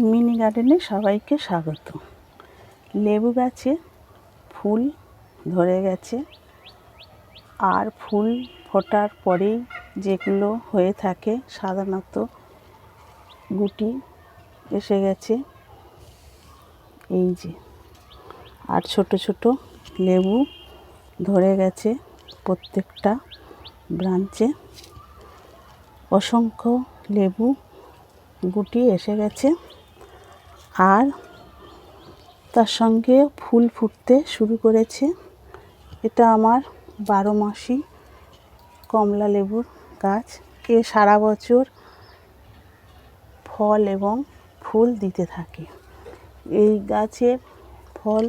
Mini গার্ডেনে সবাইকে স্বাগত। লেবু গাছে ফুল ধরে গেছে। আর ফুল ফোটার পরেই যেগুলো হয়ে থাকে সাধারণত গুটি এসে গেছে। এই যে, আর ছোট ছোট লেবু ধরে গেছে প্রত্যেকটা ব্রাঞ্চে। অসংখ্য লেবু গুটি এসে গেছে। আর তার সঙ্গে ফুল ফুটতে শুরু করেছে। এটা আমার বারো মাসি কমলা লেবুর গাছ। এ সারা বছর ফল এবং ফুল দিতে থাকে। এই গাছের ফল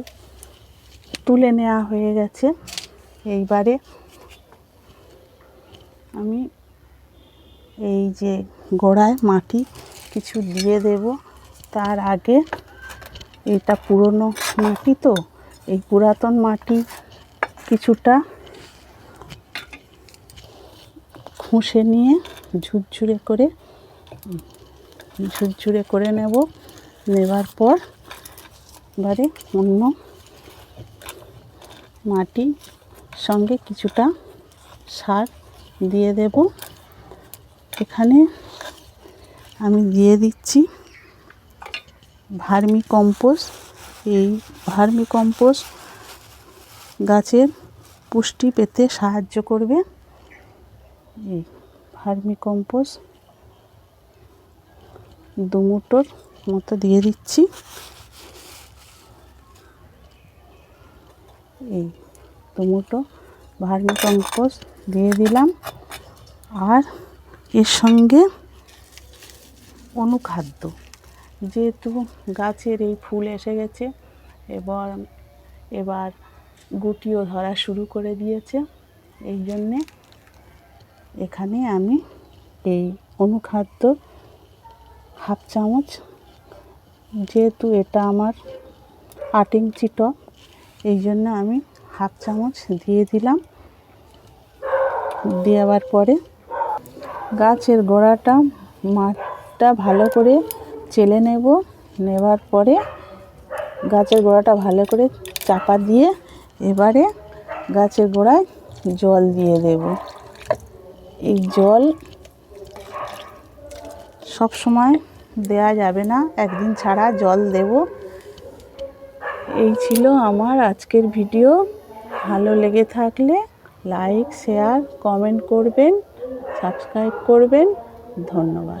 তুলে নেওয়া হয়ে গেছে। এইবারে আমি এই যে গোড়ায় মাটি কিছু দিয়ে দেব। তার আগে এটা পুরনো মাটি তো, এই পুরাতন মাটি কিছুটা খুঁষে নিয়ে ঝুরঝুরে করে ঝুরঝুরে করে নেব। নেবার পর এবারে অন্য মাটি সঙ্গে কিছুটা সার দিয়ে দেব। এখানে আমি দিয়ে দিচ্ছি। ভার্মি কম্পোস্ট এই ভার্মি কম্পোস্ট গাছের পুষ্টি পেতে সাহায্য করবে। এই ভার্মি কম্পোস্ট দুমুটোর মতো দিয়ে দিচ্ছি। এই দুমুটো ভার্মি কম্পোস্ট দিয়ে দিলাম। আর এর সঙ্গে অনুখাদ্য। যেহেতু গাছের এই ফুল এসে গেছে, এবার এবার গুটিও ধরা শুরু করে দিয়েছে। এই জন্যে এখানে আমি এই অনুখাদ্য হাফ চামচ, যেহেতু এটা আমার আট ইঞ্চি টব, এই জন্য আমি হাফ চামচ দিয়ে দিলাম। দেওয়ার পরে গাছের গোড়াটা মাঠটা ভালো করে চেলে নেব। নেবার পরে গাছের গোড়াটা ভালো করে চাপা দিয়ে এবারে গাছের গোড়ায় জল দিয়ে দেব। এই জল সব সময় দেয়া যাবে না, একদিন ছাড়া জল দেব। এই ছিল আমার আজকের ভিডিও। ভালো লেগে থাকলে লাইক, শেয়ার, কমেন্ট করবেন, সাবস্ক্রাইব করবেন। ধন্যবাদ।